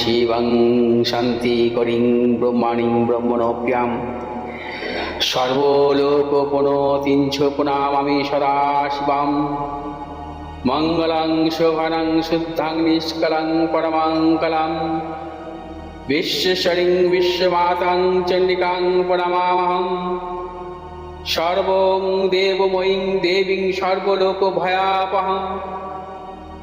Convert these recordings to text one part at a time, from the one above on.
শিবং শান্তিকরিং ব্রহ্মাণীং ব্রহ্মণপ্যাম সর্বলোকপণতিঞ্চপণামামি সদা শিবাম মঙ্গলং, শোভনং, শুদ্ধাং, নিষ্কলং পরমঙ্কলং বিশ্বশরিং, বিশ্বমাতাং, চণ্ডিকাং পরমামহম সর্বং, দেবময়ীং, দেবীং, সর্বলোকভয়াপহম।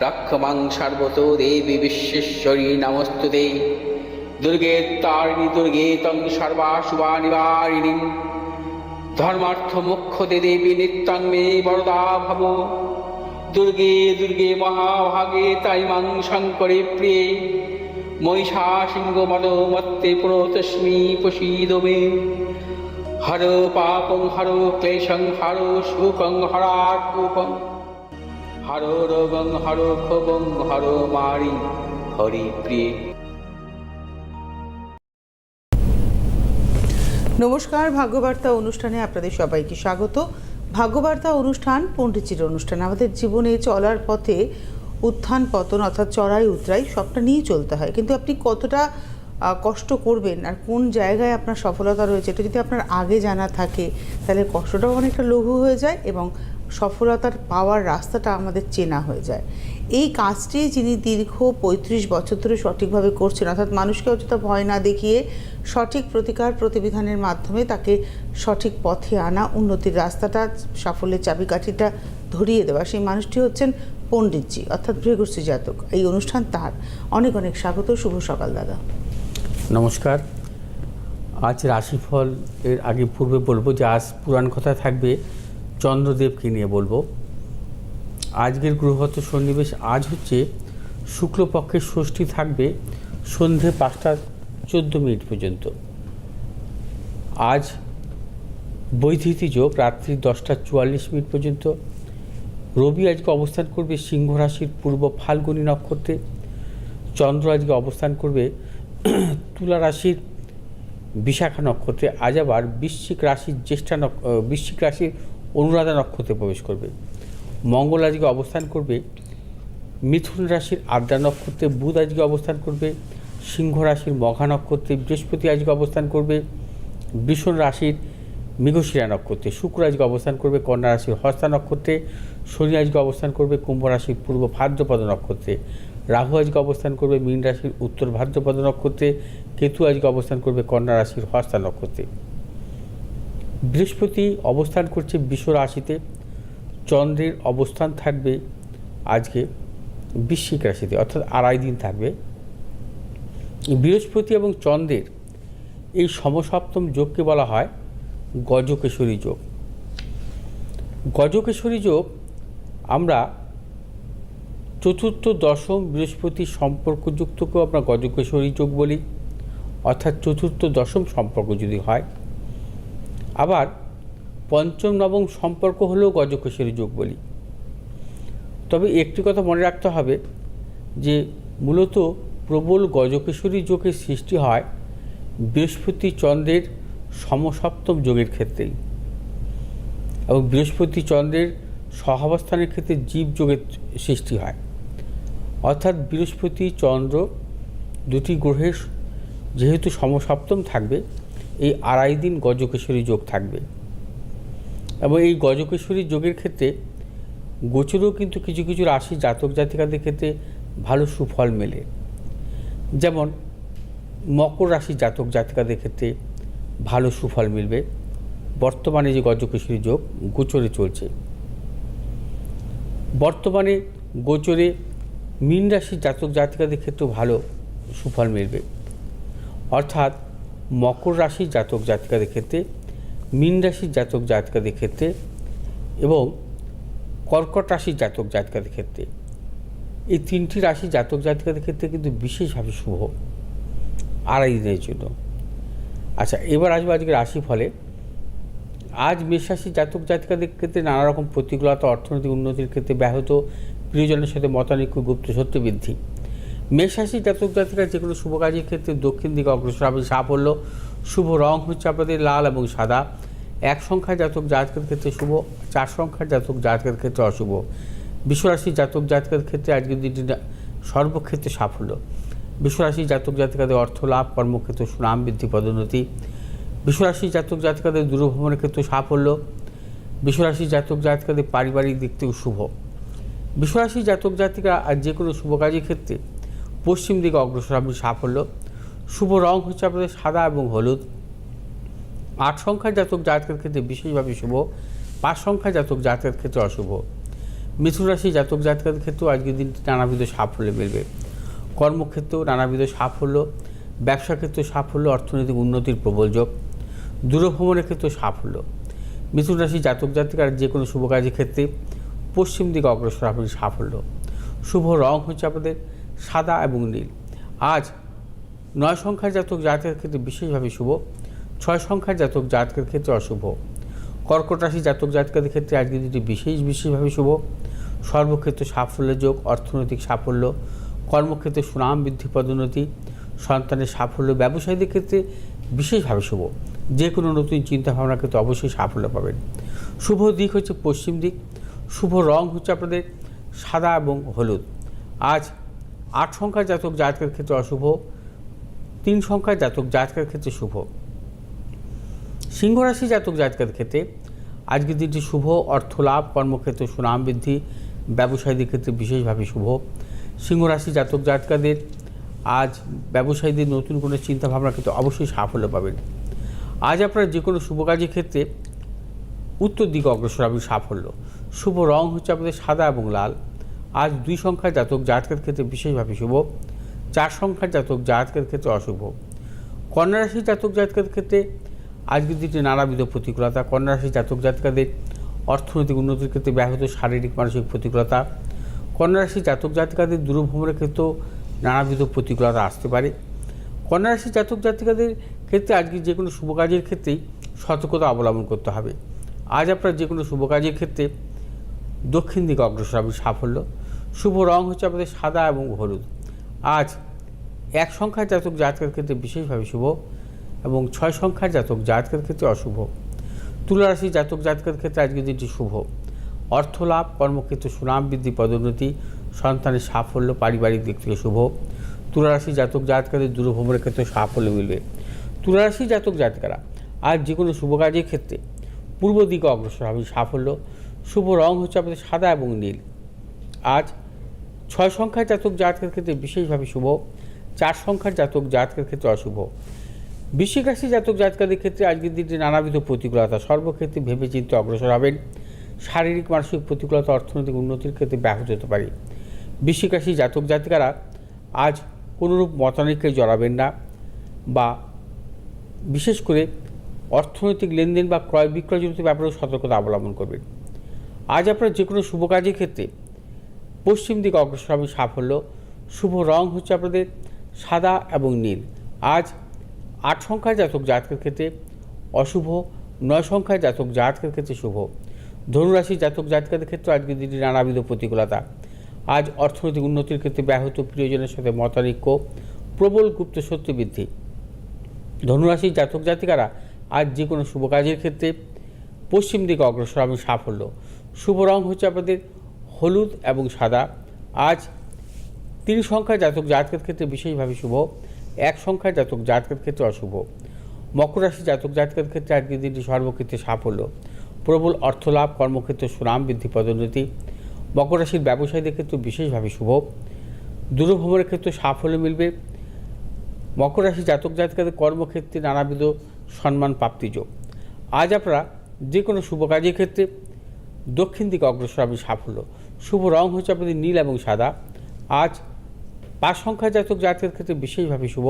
রক্ষমাং সর্বত দেবী বিশ্বেশ্বরী নমস্তুতে দুর্গে তারিণী দুর্গে তং সর্বাশুভা নিবারিণী ধর্মার্থ মুখ্যতে দেবী নিত্যং মে বরদা ভব। দুর্গে দুর্গে মহাভাগে তাই মাং শঙ্করে প্রিয়ে। মহিষা সিংহ মদ মত্তে পুরোতস্মি প্রসীদ মে। হর পাপং হর ক্লেশং হর সুখং হরাকুপং হর রোগং, হর ক্ষোভং, হর মারি, হরি প্রিয়। নমস্কার, ভাগ্যবার্তা অনুষ্ঠানে আপনাদের সবাইকে স্বাগত। ভাগ্যবার্তা অনুষ্ঠান পণ্ডিতজির অনুষ্ঠান। আমাদের জীবনে চলার পথে উত্থান, পতন অর্থাৎ চড়াই, উতরাই সবটা নিয়ে চলতে হয়। কিন্তু আপনি কতটা কষ্ট করবেন আর কোন জায়গায় আপনার সফলতা রয়েছে, এটা যদি আপনার আগে জানা থাকে, তাহলে কষ্টটাও অনেকটা লঘু হয়ে যায় এবং সফলতার পাওয়ার রাস্তাটা আমাদের চেনা হয়ে যায়। এই কাজটি যিনি দীর্ঘ পঁয়ত্রিশ বছর ধরে সঠিকভাবে করছেন, অর্থাৎ মানুষকে অযথা ভয় না দেখিয়ে সঠিক প্রতিকার প্রতিবিধানের মাধ্যমে তাকে সঠিক পথে আনা, উন্নতির রাস্তাটা, সাফল্যের চাবিকাঠিটা ধরিয়ে দেওয়া। সেই মানুষটি হচ্ছেন পণ্ডিতজি, অর্থাৎ ভৃগুশ্রী জাতক। এই অনুষ্ঠান তার। অনেক অনেক স্বাগত। শুভ সকাল, দাদা। নমস্কার। আজ রাশিফল এর আগে পূর্বে বলব যে আজ পুরাণ কথা থাকবে চন্দ্রদেবকে নিয়ে বলব। আজকের গ্রহগত সন্নিবেশ, আজ হচ্ছে শুক্লপক্ষের ষষ্ঠী থাকবে সন্ধে পাঁচটা চোদ্দ মিনিট পর্যন্ত। আজ বৈধিতি যোগ রাত্রি দশটা চুয়াল্লিশ মিনিট পর্যন্ত। রবি আজকে অবস্থান করবে সিংহ রাশির পূর্ব ফাল্গুনী নক্ষত্রে। চন্দ্র আজকে অবস্থান করবে তুলা রাশির বিশাখা নক্ষত্রে। আজ আবার বৃশ্চিক রাশির জ্যেষ্ঠা বৃশ্চিক রাশির অনুরাধা নক্ষত্রে প্রবেশ করবে। মঙ্গল আজকে অবস্থান করবে। মিথুন রাশির আদ্রা নক্ষত্রে বুধ আজকে অবস্থান করবে। সিংহ রাশির মঘা নক্ষত্রে বৃহস্পতি আজকে অবস্থান করবে। বৃষণ রাশির মৃগশিরা নক্ষত্রে শুক্র আজকে অবস্থান করবে। কন্যা রাশির হস্তা নক্ষত্রে শনি আজকে অবস্থান করবে। কুম্ভ রাশির পূর্ব ভাদ্রপদ নক্ষত্রে রাহু আজকে অবস্থান করবে। মীন রাশির উত্তর ভাদ্রপদ নক্ষত্রে কেতু আজকে অবস্থান করবে। কন্যা রাশির হস্তা নক্ষত্রে। বৃহস্পতি অবস্থান করছে বিশ্ব রাশিতে, চন্দ্রের অবস্থান থাকবে আজকে বৃশ্চিক রাশিতে, অর্থাৎ আড়াই দিন থাকবে। বৃহস্পতি এবং চন্দ্রের এই সমসপ্তম যোগকে বলা হয় গজকেশরী যোগ। গজকেশরী যোগ আমরা চতুর্থ, দশম বৃহস্পতি সম্পর্কযুক্তকেও আমরা গজকেশরী যোগ বলি, অর্থাৎ চতুর্থ, দশম সম্পর্ক যদি হয় আবার পঞ্চম নবম সম্পর্ক হলেও গজকেশরী যোগ বলি। তবে একটি কথা মনে রাখতে হবে যে মূলত প্রবল গজকেশরী যোগের সৃষ্টি হয় বৃহস্পতি চন্দ্রের সমসপ্তম যোগের ক্ষেত্রেই এবং বৃহস্পতি চন্দ্রের সহাবস্থানের ক্ষেত্রে জীব যোগের সৃষ্টি হয়। অর্থাৎ বৃহস্পতি চন্দ্র দুটি গ্রহের যেহেতু সমসপ্তম থাকবে এই আড়াই দিন গজকেশরী যোগ থাকবে। এবং এই গজকেশরী যোগের ক্ষেত্রে গোচরেও কিন্তু কিছু কিছু রাশি জাতক জাতিকাদের ক্ষেত্রে ভালো সুফল মেলে। যেমন মকর রাশি জাতক জাতিকাদের ক্ষেত্রে ভালো সুফল মিলবে। বর্তমানে যে গজকেশরী যোগ গোচরে চলছে। বর্তমানে গোচরে মীন রাশির জাতক জাতিকাদের ক্ষেত্রেও ভালো সুফল মিলবে। অর্থাৎ মকর রাশির জাতক জাতিকাদের ক্ষেত্রে, মীন রাশির জাতক জাতিকাদের ক্ষেত্রে এবং কর্কট রাশির জাতক জাতিকাদের ক্ষেত্রে। এই তিনটি রাশি জাতক জাতিকাদের ক্ষেত্রে কিন্তু বিশেষভাবে শুভ আড়াই দিনের জন্য। আচ্ছা এবার আসব আজকে রাশি ফলে আজ মেষরাশি জাতক জাতিকাদের ক্ষেত্রে নানা রকম প্রতিকূলতা, অর্থনৈতিক উন্নতির ক্ষেত্রে ব্যাহত। প্রিয়জনের সাথে মতানৈক্য, গুপ্ত সত্য বৃদ্ধি মেষরাশি জাতক জাতিকা যে কোনো শুভ কাজের ক্ষেত্রে দক্ষিণ দিকে অগ্রসর হবে। সাফল্য, শুভ রং হচ্ছে আপনাদের লাল এবং সাদা। এক সংখ্যার জাতক জাতকের ক্ষেত্রে শুভ, চার সংখ্যার জাতক জাতকের ক্ষেত্রে অশুভ। বিশ্বরাশি জাতক জাতকের ক্ষেত্রে আজকের দিনটি সর্বক্ষেত্রে সাফল্য। বিশ্বরাশি জাতক জাতিকাদের অর্থ লাভ, কর্মক্ষেত্রে সুনাম বৃদ্ধি, পদোন্নতি। বিশ্বরাশি জাতক জাতিকাদের দূরভ্রমণের ক্ষেত্রে সাফল্য। বিশ্বরাশি জাতক জাতিকাদের পারিবারিক দিক থেকে শুভ। বিশ্বরাশি জাতক জাতিকা আর যে কোনো শুভ কাজের ক্ষেত্রে পশ্চিম দিকে অগ্রসর হবে সাফল্য, শুভ রং হচ্ছে আপনাদের সাদা এবং হলুদ। আট সংখ্যার জাতক জাতকের ক্ষেত্রে বিশেষভাবে শুভ, পাঁচ সংখ্যার জাতক জাতকের ক্ষেত্রে অশুভ। মিথুন রাশি জাতক জাতকের ক্ষেত্রেও আজকের দিনটি নানাবিধ সাফল্য মিলবে। কর্মক্ষেত্রেও নানাবিধ সাফল্য, ব্যবসা ক্ষেত্রে সাফল্য, অর্থনৈতিক উন্নতির প্রবল যোগ, দূরভ্রমণের ক্ষেত্রে সাফল্য। মিথুন রাশি জাতক জাতিকার যে কোনো শুভ কাজের ক্ষেত্রে পশ্চিম দিকে অগ্রসর হবে সাফল্য। শুভ রং হচ্ছে আপনাদের সাদা এবং নীল। আজ নয় সংখ্যার জাতক জাতকের ক্ষেত্রে বিশেষভাবে শুভ, ছয় সংখ্যার জাতক জাতকের ক্ষেত্রে অশুভ। কর্কট রাশি জাতক জাতকের ক্ষেত্রে আজকে দিনটি বিশেষ বিশেষভাবে শুভ। সর্বক্ষেত্রে সাফল্যের যোগ, অর্থনৈতিক সাফল্য, কর্মক্ষেত্রে সুনাম বৃদ্ধি, পদোন্নতি, সন্তানের সাফল্য, ব্যবসায়ীদের ক্ষেত্রে বিশেষভাবে শুভ। যে কোনো নতুন চিন্তাভাবনার ক্ষেত্রে অবশ্যই সাফল্য পাবেন। শুভ দিক হচ্ছে পশ্চিম দিক। শুভ রং হচ্ছে আপনাদের সাদা এবং হলুদ। আজ আট সংখ্যার জাতক জাতকের ক্ষেত্রে অশুভ, তিন সংখ্যার জাতক জাতকের ক্ষেত্রে শুভ। সিংহ রাশি জাতক জাতকের ক্ষেত্রে আজকের দিনটি শুভ অর্থ লাভ কর্মক্ষেত্রে সুনাম বৃদ্ধি, ব্যবসায়ীদের ক্ষেত্রে বিশেষভাবে শুভ। সিংহরাশি জাতক জাতকাদের আজ ব্যবসায়ীদের নতুন কোনো চিন্তাভাবনার ক্ষেত্রে অবশ্যই সাফল্য পাবেন। আজ আপনারা যে কোনো শুভ কাজের ক্ষেত্রে উত্তর দিকে অগ্রসর হবে সাফল্য। শুভ রং হচ্ছে আপনাদের সাদা এবং লাল। আজ দুই সংখ্যার জাতক জাতকের ক্ষেত্রে বিশেষভাবে শুভ। চার সংখ্যার জাতক জাতকের ক্ষেত্রে অশুভ। কন্যা রাশি জাতক জাতকের ক্ষেত্রে আজকের দিনটি নানাবিধ প্রতিকূলতা, কন্যা রাশি জাতক জাতকাদের অর্থনৈতিক উন্নতির ক্ষেত্রে ব্যাহত, শারীরিক, মানসিক প্রতিকূলতা। কন্যা রাশি জাতক জাতিকাদের দূরভ্রমণের ক্ষেত্রেও নানাবিধ প্রতিকূলতা আসতে পারে। কন্যা রাশি জাতক জাতিকাদের ক্ষেত্রে আজকে যে কোনো শুভ কাজের ক্ষেত্রেই সতর্কতা অবলম্বন করতে হবে। আজ আপনার যে কোনো শুভ কাজের ক্ষেত্রে দক্ষিণ দিকে অগ্রসর হবে সাফল্য। শুভ রং হচ্ছে আপনাদের সাদা এবং হলুদ। আজ এক সংখ্যার জাতক জাতকের ক্ষেত্রে বিশেষভাবে শুভ এবং ছয় সংখ্যার জাতক জাতকের ক্ষেত্রে অশুভ। তুলারাশি জাতক জাতকের ক্ষেত্রে আজকের দিনটি শুভ। অর্থ লাভ কর্মক্ষেত্রে সুনাম বৃদ্ধি, পদোন্নতি, সন্তানের সাফল্য, পারিবারিক দিক থেকে শুভ। তুলারাশি জাতক জাতকাদের দূরভ্রমণের ক্ষেত্রে সাফল্য মিলবে। তুলারাশি জাতক জাতকারা আজ যে কোনো শুভ কাজের ক্ষেত্রে পূর্ব দিকে অগ্রসর হবে সাফল্য। শুভ রং হচ্ছে আপনাদের সাদা এবং নীল। আজ ছয় সংখ্যার জাতক জাতকের ক্ষেত্রে বিশেষভাবে শুভ, চার সংখ্যার জাতক জাতকের ক্ষেত্রে অশুভ। বৃশ্চিক রাশি জাতক জাতকাদের ক্ষেত্রে আজকের দিনটি নানাবিধ প্রতিকূলতা, সর্বক্ষেত্রে ভেবে চিন্তে অগ্রসর হবেন। শারীরিক, মানসিক প্রতিকূলতা, অর্থনৈতিক উন্নতির ক্ষেত্রে ব্যাহত হতে পারে। বৃশ্চিক রাশি জাতক জাতিকারা আজ কোনোরূপ মতানৈক্যে জড়াবেন না বা বিশেষ করে অর্থনৈতিক লেনদেন বা ক্রয় বিক্রয়জনিত ব্যাপারেও সতর্কতা অবলম্বন করবেন। আজ আপনার যে কোনো শুভ কাজের ক্ষেত্রে পশ্চিম দিকে অগ্রসর হবে সাফল্য, শুভ রং হচ্ছে আপনাদের সাদা এবং নীল। আজ আট সংখ্যার জাতক জাতকের ক্ষেত্রে অশুভ, নয় সংখ্যার জাতক জাতকের ক্ষেত্রে শুভ। ধনুরাশি জাতক জাতকের ক্ষেত্রে আজকের দিনটি নানাবিধ প্রতিকূলতা। আজ অর্থনৈতিক উন্নতির ক্ষেত্রে ব্যাহত প্রিয়জনের সাথে মতানৈক্য, প্রবল গুপ্ত সত্য বৃদ্ধি। ধনুরাশির জাতক জাতিকারা আজ যে কোনো শুভ কাজের ক্ষেত্রে পশ্চিম দিকে অগ্রসর এবং সাফল্য। শুভ রং হচ্ছে আপনাদের হলুদ এবং সাদা। আজ তিন সংখ্যা জাতক জাতকের ক্ষেত্রে বিশেষভাবে শুভ, এক সংখ্যা জাতক জাতকের ক্ষেত্রে অশুভ। মকর রাশি জাতক জাতকের ক্ষেত্রে আজকের দিনটি সর্বক্ষেত্রে সাফল্য। প্রবল অর্থলাভ, কর্মক্ষেত্রে সুনাম, বৃদ্ধি পদোন্নতি। মকর রাশির ব্যবসায়ীদের ক্ষেত্রে বিশেষভাবে শুভ। দূরভ্রমণের ক্ষেত্রে সাফল্য মিলবে। মকর রাশি জাতক জাতিকাদের কর্মক্ষেত্রে নানাবিধ সম্মান প্রাপ্তিযোগ আজ আপনারা যে কোনো শুভ কাজের ক্ষেত্রে দক্ষিণ দিকে অগ্রসর হবে সাফল্য। শুভ রং হচ্ছে আপনাদের নীল এবং সাদা। আজ পাঁচ সংখ্যা জাতক জাতকের ক্ষেত্রে বিশেষভাবে শুভ,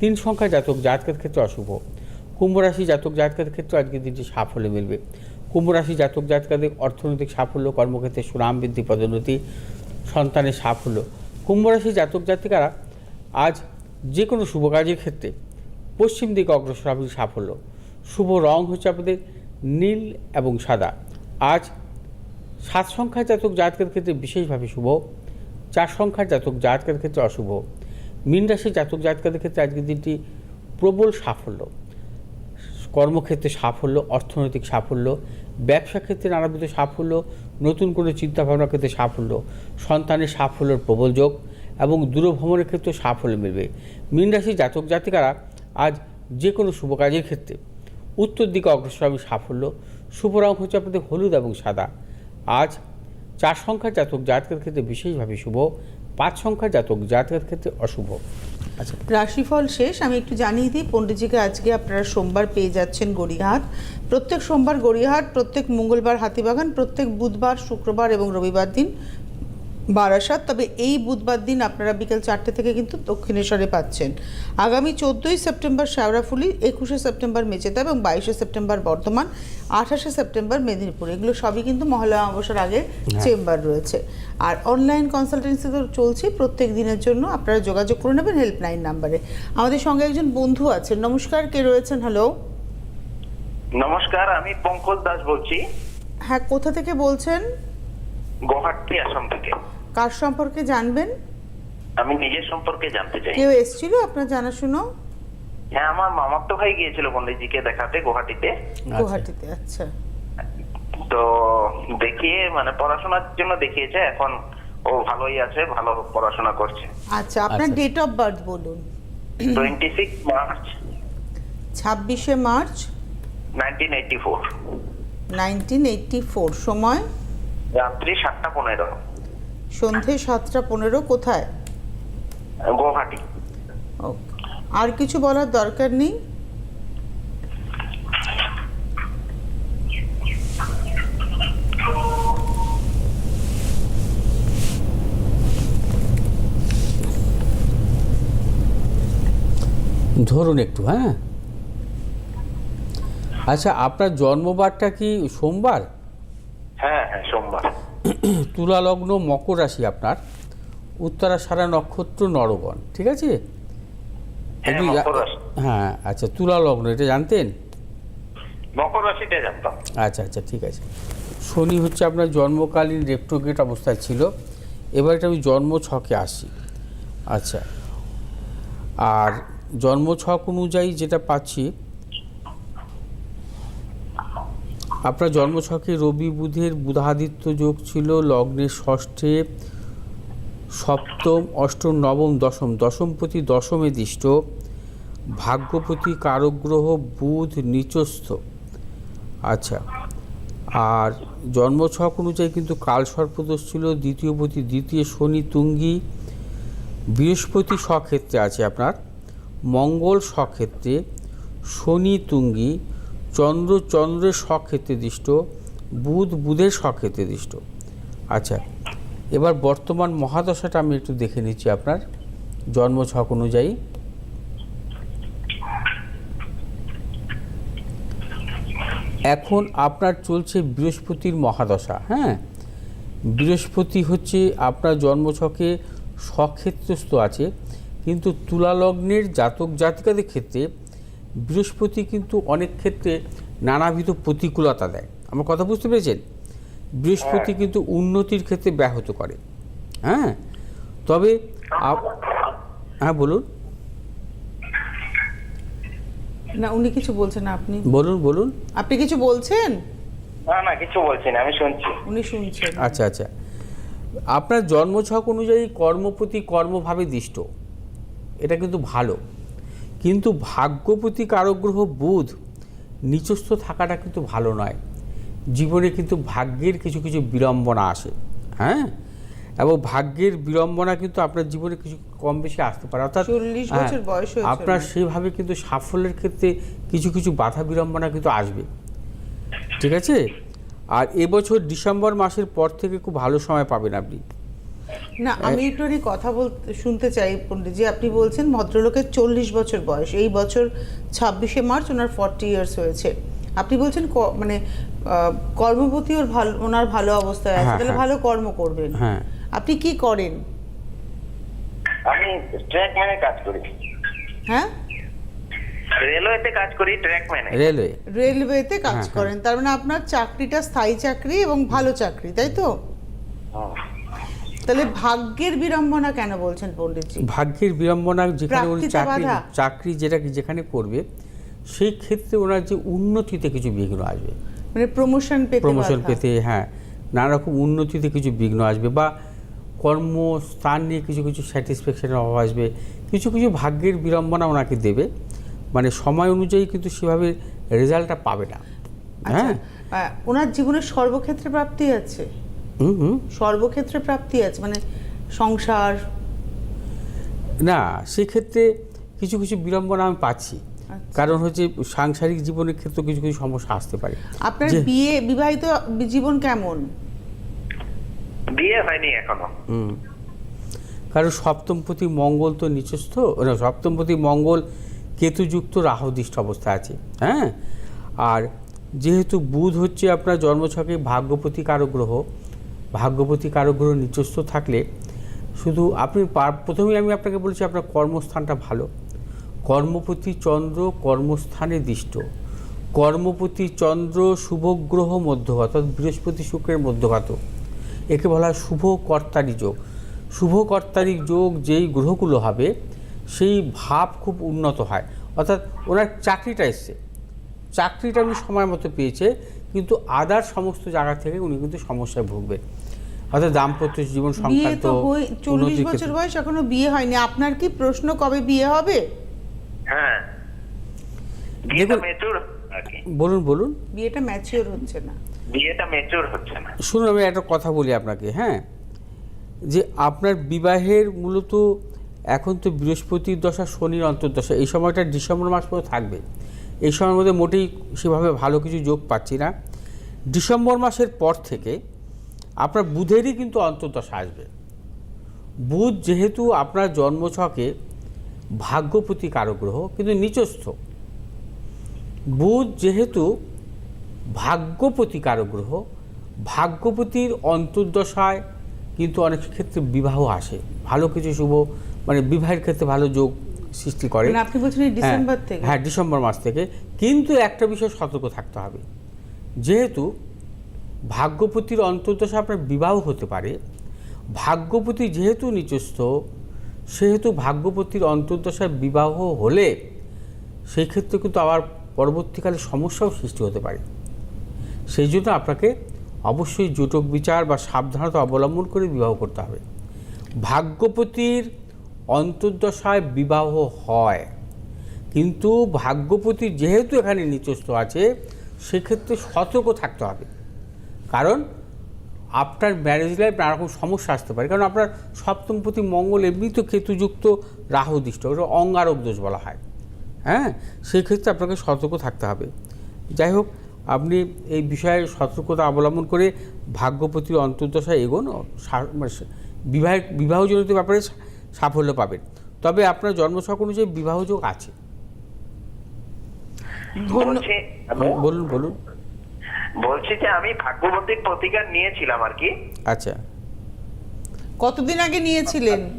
তিন সংখ্যা জাতক জাতকের ক্ষেত্রে অশুভ। কুম্ভ রাশি জাতক জাতকের ক্ষেত্রে আজকের দিনটি সাফল্য মিলবে। কুম্ভ রাশি জাতক জাতকাদের অর্থনৈতিক সাফল্য, কর্মক্ষেত্রে সুনাম বৃদ্ধি, পদোন্নতি, সন্তানের সাফল্য। কুম্ভ রাশি জাতক জাতিকারা আজ যে কোনো শুভ কাজের ক্ষেত্রে পশ্চিম দিকে অগ্রসর হবে সাফল্য। শুভ রং হচ্ছে আপনাদের নীল এবং সাদা। আজ সাত সংখ্যার জাতক জাতকের ক্ষেত্রে বিশেষভাবে শুভ, চার সংখ্যার জাতক জাতকের ক্ষেত্রে অশুভ, মীন রাশির জাতক জাতকের ক্ষেত্রে আজকের দিনটি প্রবল সাফল্য, কর্মক্ষেত্রে সাফল্য, অর্থনৈতিক সাফল্য, ব্যবসা ক্ষেত্রে নানাবিধ সাফল্য, নতুন কোনো চিন্তাভাবনার ক্ষেত্রে সাফল্য, সন্তানের সাফল্যের প্রবল যোগ এবং দূরভ্রমণের ক্ষেত্রে সাফল্য মিলবে। মীন রাশির জাতক জাতিকারা আজ যে কোনো শুভ কাজের ক্ষেত্রে উত্তর দিকে অগ্রসর হবে সাফল্য, শুভ রং হচ্ছে আপনাদের হলুদ এবং সাদা। আজ চার সংখ্যার জাতক জাতকের ক্ষেত্রে বিশেষভাবে শুভ, পাঁচ সংখ্যার জাতক জাতকের ক্ষেত্রে অশুভ। আচ্ছা রাশিফল শেষ, আমি একটু জানিয়ে দিই, পণ্ডিতজিকে আজকে আপনারা সোমবার পেয়ে যাচ্ছেন গড়িয়াহাট। প্রত্যেক সোমবার গড়িয়াহাট, প্রত্যেক মঙ্গলবার হাতিবাগান, প্রত্যেক বুধবার, শুক্রবার এবং রবিবার দিন বারাসাত তবে এই বুধবার দিন আপনারা বিকেল চারটে থেকে কিন্তু দক্ষিণেশ্বরে পাচ্ছেন। আগামী চোদ্দোই সেপ্টেম্বর শেওড়াফুলি একুশে সেপ্টেম্বর মেচেতা এবং বাইশে সেপ্টেম্বর বর্ধমান আঠাশে সেপ্টেম্বর মেদিনীপুর। এগুলো সবই কিন্তু মহালয়া অবসর আগে চেম্বার রয়েছে। আর অনলাইন কনসালটেন্সি তো চলছে প্রত্যেক দিনের জন্য। আপনারা যোগাযোগ করে নেবেন হেল্পলাইন নাম্বারে আমাদের সঙ্গে একজন বন্ধু আছেন। নমস্কার কে রয়েছেন? হ্যালো নমস্কার আমি পঙ্কজ দাস বলছি। হ্যাঁ কোথা থেকে বলছেন? আসাম থেকে। কার সম্পর্কে জানবেন? আমি নিজের সম্পর্কে জানতে চাই। কেউ এসেছিল? আপনার জানাশুনো? হ্যাঁ আমার মামাতো ভাই গিয়েছিল পন্ডিতজিকে দেখাতে গুয়াহাটিতে। গুয়াহাটিতে আচ্ছা। তো দেখিয়ে মানে পড়াশোনার জন্য দেখিয়েছে এখন ও ভালোই আছে ভালো পড়াশোনা করছে। আচ্ছা আপনার আচ্ছা। ডেট অফ বার্থ বলুন। টোয়েন্টি সিক্স মার্চ ছাব্বিশে March nineteen eighty four nineteen eighty four সময়? রাত্রি সাতটা পনেরো। সন্ধে সাতটা পনেরো কোথায়? গুয়াহাটি। আর কিছু বলার দরকার নেই? ধরুন একটু হ্যাঁ? আচ্ছা আপনার জন্মবারটা কি সোমবার? হ্যাঁ হ্যাঁ সোমবার। তুলা লগ্ন মকর রাশি আপনার উত্তরা সারা নক্ষত্র নরগণ ঠিক আছে? হ্যাঁ হ্যাঁ আচ্ছা তুলা লগ্ন এটা জানতেন? মকর রাশিটা জানতাম। আচ্ছা আচ্ছা ঠিক আছে। শনি হচ্ছে আপনার জন্মকালীন রেপ্টোগেট অবস্থায় ছিল এবার এটা আমি জন্ম ছকে আসি। আচ্ছা আর জন্ম ছক অনুযায়ী যেটা পাচ্ছি আপনার জন্মছকে রবি বুধের বুধাদিত্য যোগ ছিল লগ্নের ষষ্ঠে সপ্তম, অষ্টম, নবম, দশম। দশমপতি দশমে দৃষ্ট। ভাগ্যপতি কারগ্রহ বুধ নিচস্থ। আচ্ছা আর জন্মছক অনুযায়ী কিন্তু কাল সর্পদোষ ছিল, দ্বিতীয় পতি দ্বিতীয় শনি তুঙ্গি। বৃহস্পতি স্বক্ষেত্রে আছে আপনার, মঙ্গল স্বক্ষেত্রে শনি তুঙ্গি। চন্দ্র চন্দ্রের স্বক্ষেত্রে দৃষ্ট, বুধ বুধের স্বক্ষেত্রে দৃষ্ট। আচ্ছা এবার বর্তমান মহাদশাটা আমি একটু দেখে নিচ্ছি আপনার জন্মছক অনুযায়ী। এখন আপনার চলছে বৃহস্পতির মহাদশা হ্যাঁ? বৃহস্পতি হচ্ছে আপনার জন্মছকে স্বক্ষেত্রস্থ আছে, কিন্তু তুলা লগ্নের জাতক জাতিকাদের ক্ষেত্রে বৃহস্পতি কিন্তু অনেক ক্ষেত্রে নানাবিধ প্রতিকূলতা দেয়। আমার কথা বুঝতে পেরেছেন? বৃহস্পতি কিন্তু উন্নতির ক্ষেত্রে ব্যাহত করে। হ্যাঁ? তবে হ্যাঁ বলুন। না উনি কিছু বলছেন আপনি। বলুন বলুন। আপনি কিছু বলছেন? না না কিছু বলছি না আমি শুনছি। উনি শুনছেন। আচ্ছা আচ্ছা। আপনার জন্মছক অনুযায়ী কর্মপতি কর্মভাবে দৃষ্ট। এটা কিন্তু ভালো। কিন্তু ভাগ্যপতি কারগ্রহ বুধ নিচস্থ থাকাটা কিন্তু ভালো নয়। জীবনে কিন্তু ভাগ্যের কিছু কিছু বিড়ম্বনা আসে হ্যাঁ? এবং ভাগ্যের বিড়ম্বনা কিন্তু আপনার জীবনে কিছু কম বেশি আসতে পারে। অর্থাৎ 40 হ্যাঁ, বছর বয়স আপনার সেভাবে কিন্তু সাফল্যের ক্ষেত্রে কিছু কিছু বাধা বিড়ম্বনা কিন্তু আসবে। ঠিক আছে? আর এবছর ডিসেম্বর মাসের পর থেকে খুব ভালো সময় পাবেন আপনি। না আমি একটুখানি কথা বলতে শুনতে চাই পণ্ডিতজি। আপনি বলছেন ভদ্রলোকের চল্লিশ বছর বয়স। এই বছর ছাব্বিশে মার্চ ওনার ফর্টি ইয়ার্স হয়েছে। আপনি বলছেন মানে আহ, কর্মপতি ওর ভালো ওনার ভালো অবস্থায় আছে হ্যাঁ, তাহলে হ্যাঁ। ভালো কর্ম করবেন। হ্যাঁ। আপনি কি করেন? আমি ট্র্যাক ম্যানে কাজ করি। হ্যাঁ? রেলওয়েতে কাজ করি ট্র্যাক ম্যানে রেলওয়ে রেলওয়েতে কাজ হ্যাঁ, হ্যাঁ। করেন। তার মানে আপনার চাকরিটা স্থায়ী চাকরি এবং ভালো চাকরি তাই তো? তাহলে ভাগ্যের বিড়ম্বনা কেন বলছেন পণ্ডিতজি? ভাগ্যের বিড়ম্বনা যেখানে উনি চাকরি। চাকরি যেটা যেখানে করবে সেই ক্ষেত্রে ওনার যে উন্নতিতে কিছু বিঘ্ন আসবে। মানে প্রমোশন পেতে প্রমোশন পেতে হ্যাঁ নানা রকম উন্নতিতে কিছু বিঘ্ন আসবে বা কর্মস্থান নিয়ে কিছু কিছু স্যাটিসফ্যাকশনের অভাব আসবে। কিছু কিছু ভাগ্যের বিড়ম্বনা ওনাকে দেবে। মানে সময় অনুযায়ী কিন্তু সেভাবে রেজাল্টটা পাবে না। আচ্ছা হ্যাঁ। ওনার জীবনের সর্বক্ষেত্রে প্রাপ্তি আছে? সর্বক্ষেত্রে প্রাপ্তি আছে মানে সংসার। না সেক্ষেত্রে কিছু কিছু বিড়ম্বনা আমি পাচ্ছি। আচ্ছা। কারণ হচ্ছে সাংসারিক জীবনের ক্ষেত্রে কিছু কিছু সমস্যা আসতে পারে। আপনার বিয়ে বিবাহিত জীবন কেমন? বিয়ে হয়নি এখনও। কারণ সপ্তমপতি মঙ্গল তো নিচস্থ না সপ্তমপতি মঙ্গল কেতুযুক্ত রাহুদৃষ্ট অবস্থা আছে হ্যাঁ? আর যেহেতু বুধ হচ্ছে আপনার জন্মছকে ভাগ্যপতি কারক গ্রহ ভাগ্যপতি গ্রহ নিচস্থ থাকলে শুধু আপনি প্রথমেই আমি আপনাকে বলেছি আপনার কর্মস্থানটা ভালো। কর্মপতি চন্দ্র কর্মস্থানে দৃষ্ট। কর্মপতি চন্দ্র শুভগ্রহ মধ্যঘাত, অর্থাৎ বৃহস্পতি শুক্রের মধ্যঘাত। একে বলা হয় শুভ কর্তারি যোগ। শুভ কর্তারি যোগ যেই গ্রহগুলো হবে, সেই ভাব খুব উন্নত হয়। অর্থাৎ ওনার চাকরিটা এসছে। চাকরিটা উনি সময় মতো পেয়েছে, কিন্তু আদার সমস্ত জায়গা থেকে উনি কিন্তু সমস্যায় ভুগবেন অর্থাৎ দাম্পত্য জীবন বিয়ে সংক্রান্ত তো হয়ে চল্লিশ উন্নতির বছর ক্ষেত্রে- বয়স এখনও বিয়ে হয়নি। আপনার কি প্রশ্ন কবে বিয়ে হবে? হ্যাঁ। বিয়েটা দেখুন- মেচুর আর বলুন বলুন। বিয়েটা ম্যাচিওর হচ্ছে না। বিয়েটা মেচুর হচ্ছে না। শুনুন আমি একটা কথা বলি আপনাকে হ্যাঁ? যে আপনার বিবাহের মূলত এখন তো বৃহস্পতির দশা শনির অন্তর্দশা এই সময়টা ডিসেম্বর মাস পর্যন্ত থাকবে। এই সময়ের মধ্যে মোটেই সেভাবে ভালো কিছু যোগ পাচ্ছি না। ডিসেম্বর মাসের পর থেকে আপনার বুধেরই কিন্তু অন্তর্দশা আসবে। বুধ যেহেতু আপনার জন্মছকে ভাগ্যপতি কারক গ্রহ কিন্তু নিচস্থ। বুধ যেহেতু ভাগ্যপতি কারক গ্রহ ভাগ্যপতির অন্তর্দশায় কিন্তু অনেক ক্ষেত্রে বিবাহ আসে। ভালো কিছু শুভ মানে বিবাহের ক্ষেত্রে ভালো যোগ সৃষ্টি করে। মানে আপনি বলছেন এই ডিসেম্বর হ্যাঁ, থেকে? হ্যাঁ ডিসেম্বর মাস থেকে। কিন্তু একটা বিষয় সতর্ক থাকতে হবে। যেহেতু ভাগ্যপতির অন্তর্দশা আপনার বিবাহ হতে পারে। ভাগ্যপতি যেহেতু নিচস্থ সেহেতু ভাগ্যপতির অন্তর্দশায় বিবাহ হলে সেই ক্ষেত্রে কিন্তু আবার পরবর্তীকালে সমস্যাও সৃষ্টি হতে পারে। সেই জন্য আপনাকে অবশ্যই জুটক বিচার বা সাবধানতা অবলম্বন করে বিবাহ করতে হবে। ভাগ্যপতির অন্তর্দশায় বিবাহ হয়, কিন্তু ভাগ্যপতি যেহেতু এখানে নিচস্থ আছে, সেক্ষেত্রে সতর্ক থাকতে হবে। কারণ আপনার ম্যারেজ লাইফ নানা রকম সমস্যা আসতে পারে। কারণ আপনার সপ্তমপতি মঙ্গল এমনি তো কেতুযুক্ত রাহু দৃষ্ট ওটা অঙ্গারক দোষ বলা হয়। হ্যাঁ? সেই ক্ষেত্রে আপনাকে সতর্ক থাকতে হবে। যাই হোক আপনি এই বিষয়ে সতর্কতা অবলম্বন করে ভাগ্যপতির অন্তর্দশায় এগোন। মানে সা- বিবাহ বিবাহজনিত ব্যাপারে সাফল্য পাবেন। তবে আপনার জন্মছক অনুযায়ী বিবাহযোগ আছে। বলুন বলুন। বলছি যে আমি ভাগ্যবতীর প্রতিকার নিয়েছিলাম আর কি। আচ্ছা। কতদিন আগে নিয়েছিলেন?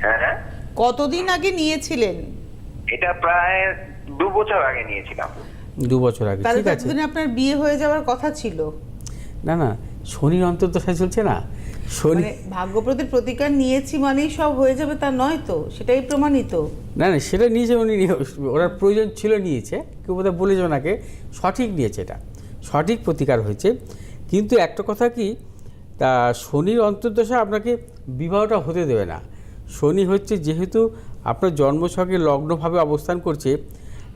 হ্যাঁ হ্যাঁ। কতদিন আগে নিয়েছিলেন? এটা প্রায় দু বছর আগে নিয়েছিলাম। দু বছর আগে ঠিক আছে। আপনার বিয়ে হয়ে যাওয়ার কথা ছিল। না না শনির অন্তর্দশা চলছে না? শনি মানে ভাগ্যপ্রদের প্রতিকার নিয়েছি মানেই সব হয়ে যাবে তা নয় তো? সেটাই প্রমাণিত। না না সেটা নিয়েছে উনি নিয়ে- ওনার প্রয়োজন ছিল নিয়েছে কেউ বোধহয় বলেছে ওনাকে সঠিক নিয়েছে এটা। সঠিক প্রতিকার হয়েছে। কিন্তু একটা কথা কি তা শনির অন্তর্দশা আপনাকে বিবাহটা হতে দেবে না। শনি হচ্ছে যেহেতু আপনার জন্মছকে লগ্নভাবে অবস্থান করছে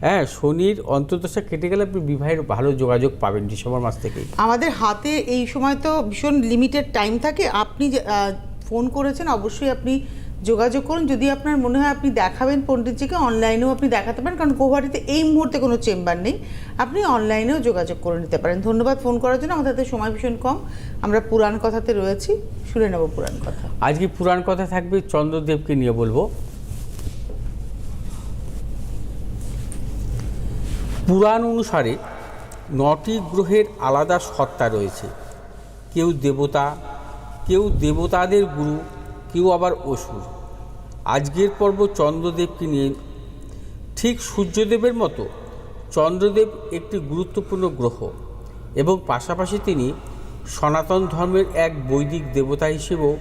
হ্যাঁ শনির অন্তর্দশা কেটে গেলে আপনি বিবাহের ভালো যোগাযোগ পাবেন ডিসেম্বর মাস থেকেই। আমাদের হাতে এই সময় তো ভীষণ লিমিটেড টাইম থাকে। আপনি ফোন করেছেন অবশ্যই আপনি যোগাযোগ করুন। যদি আপনার মনে হয় আপনি দেখাবেন পণ্ডিতজিকে অনলাইনেও আপনি দেখাতে পারেন। কারণ গৌহাটিতে এই মুহূর্তে কোনো চেম্বার নেই। আপনি অনলাইনেও যোগাযোগ করে নিতে পারেন। ধন্যবাদ ফোন করার জন্য। আমাদের হাতে সময় ভীষণ কম। আমরা পুরাণ কথাতে রয়েছি। শুনে নেব পুরাণ কথা। আজকে পুরাণ কথা থাকবে চন্দ্রদেবকে নিয়ে বলব। পুরাণ অনুসারে নটি গ্রহের আলাদা সত্তা রয়েছে। কেউ দেবতা, কেউ দেবতাদের গুরু, কেউ আবার অসুর। আজকের পর্ব চন্দ্রদেবকে নিয়ে ঠিক সূর্যদেবের মতো চন্দ্রদেব একটি গুরুত্বপূর্ণ গ্রহ এবং পাশাপাশি তিনি সনাতন ধর্মের এক বৈদিক দেবতা হিসেবেও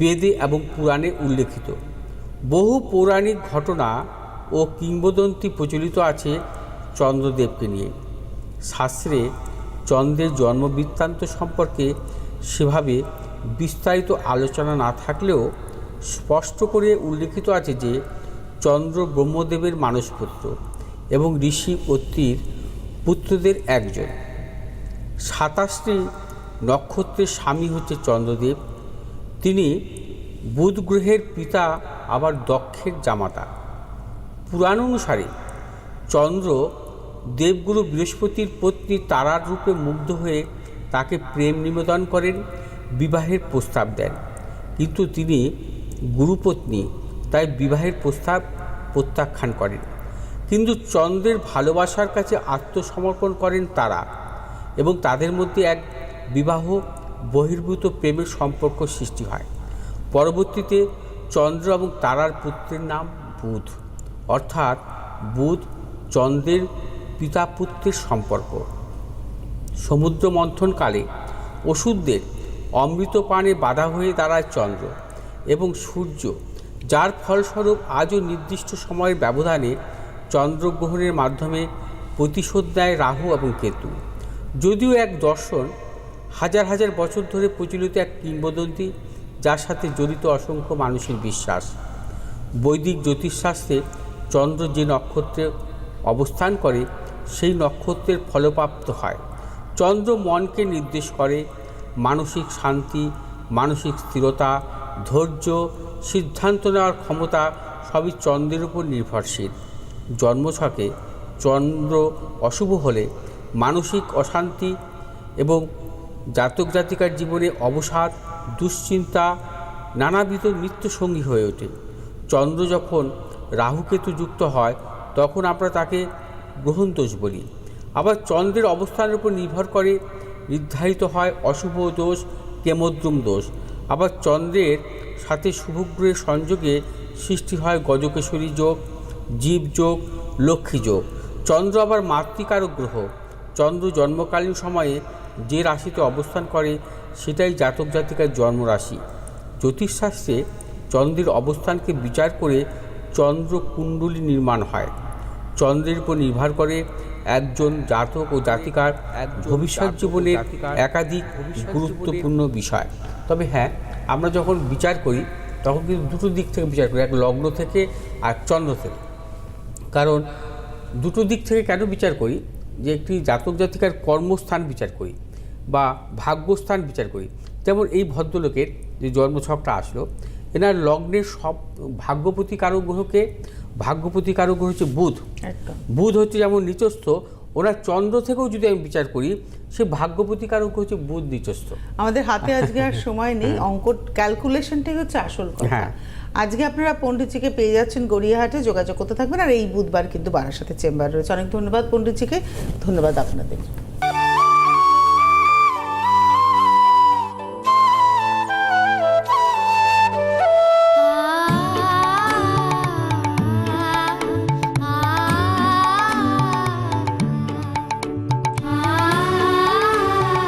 বেদে এবং পুরাণে উল্লেখিত। বহু পৌরাণিক ঘটনা ও কিংবদন্তি প্রচলিত আছে চন্দ্রদেবকে নিয়ে। শাস্ত্রে চন্দ্রের জন্মবৃত্তান্ত সম্পর্কে সেভাবে বিস্তারিত আলোচনা না থাকলেও স্পষ্ট করে উল্লেখিত আছে যে, চন্দ্র ব্রহ্মদেবের মানসপুত্র এবং ঋষি অত্রির পুত্রদের একজন। সাতাশটি নক্ষত্রের স্বামী হচ্ছে চন্দ্রদেব। তিনি বুধ গ্রহের পিতা, আবার দক্ষের জামাতা। পুরাণ অনুসারে চন্দ্র দেবগুরু বৃহস্পতির পত্নী তারার রূপে মুগ্ধ হয়ে তাকে প্রেম নিবেদন করেন, বিবাহের প্রস্তাব দেন। কিন্তু তিনি গুরুপত্নী, তাই বিবাহের প্রস্তাব প্রত্যাখ্যান করেন। কিন্তু চন্দ্রের ভালোবাসার কাছে আত্মসমর্পণ করেন তারা এবং তাদের মধ্যে এক বিবাহ বহির্ভূত প্রেমের সম্পর্ক সৃষ্টি হয়। পরবর্তীতে চন্দ্র এবং তারার পুত্রের নাম বুধ। অর্থাৎ বুধ চন্দ্রের পিতা পুত্রের সম্পর্ক। সমুদ্র মন্থনকালে ওষুধদের অমৃত পানে বাধা হয়ে দাঁড়ায় চন্দ্র এবং সূর্য, যার ফলস্বরূপ আজও নির্দিষ্ট সময়ের ব্যবধানে চন্দ্রগ্রহণের মাধ্যমে প্রতিশোধ দেয় রাহু এবং কেতু। যদিও এক দর্শন হাজার হাজার বছর ধরে প্রচলিত এক কিংবদন্তি, যার সাথে জড়িত অসংখ্য মানুষের বিশ্বাস। বৈদিক জ্যোতিষশাস্ত্রে চন্দ্র যে নক্ষত্রে অবস্থান করে সেই নক্ষত্রের ফলপ্রাপ্ত হয়। চন্দ্র মনকে নির্দেশ করে মানসিক শান্তি, মানসিক স্থিরতা, ধৈর্য, সিদ্ধান্ত নেওয়ার ক্ষমতা সবই চন্দ্রের উপর নির্ভরশীল। জন্মছকে চন্দ্র অশুভ হলে মানসিক অশান্তি এবং জাতক জাতিকার জীবনে অবসাদ, দুশ্চিন্তা, নানাবিধ নিত্যসঙ্গী হয়ে ওঠে। চন্দ্র যখন রাহুকেতু যুক্ত হয়, তখন আমরা তাকে গ্রহণ দোষ বলি। আবার চন্দ্রের অবস্থানের উপর নির্ভর করে নির্ধারিত হয় অশুভ দোষ, কেমদ্রুম দোষ। আবার চন্দ্রের সাথে শুভগ্রহের সংযোগে সৃষ্টি হয় গজকেশরী যোগ, জীব যোগ, লক্ষ্মী যোগ। চন্দ্র আবার মাতৃকারক গ্রহ। চন্দ্র জন্মকালীন সময়ে যে রাশিতে অবস্থান করে, সেটাই জাতক জাতিকার জন্মরাশি। জ্যোতিষশাস্ত্রে চন্দ্রের অবস্থানকে বিচার করে চন্দ্র কুণ্ডলী নির্মাণ হয়। চন্দ্রের উপর নির্ভর করে একজন জাতক ও জাতিকার এক ভবিষ্যৎ জীবনের একাধিক গুরুত্বপূর্ণ বিষয়। তবে হ্যাঁ আমরা যখন বিচার করি তখন কিন্তু দুটো দিক থেকে বিচার করি এক লগ্ন থেকে আর চন্দ্র থেকে। কারণ দুটো দিক থেকে কেন বিচার করি? যে একটি জাতক জাতিকার কর্মস্থান বিচার করি বা ভাগ্যস্থান বিচার করি। যেমন এই ভদ্রলোকের যে জন্মছকটা আসলো এনার লগ্নের সব ভাগ্যপতি কারক গ্রহকে ভাগ্যপতি কারক হচ্ছে বুধ। বুধ হচ্ছে যেমন নিচস্থ ওনার চন্দ্র থেকেও যদি আমি বিচার করি সে ভাগ্যপতি কারক হচ্ছে বুধ নিচস্থ। আমাদের হাতে আজকে আর সময় নেই অঙ্ক ক্যালকুলেশনটাই হচ্ছে আসল কথা। হ্যাঁ। আজকে আপনারা পণ্ডিতজিকে পেয়ে যাচ্ছেন গড়িয়াহাটে যোগাযোগ করতে থাকবেন আর এই বুধবার কিন্তু বারাসাতে চেম্বার রয়েছে। অনেক ধন্যবাদ পণ্ডিতজিকে ধন্যবাদ আপনাদের।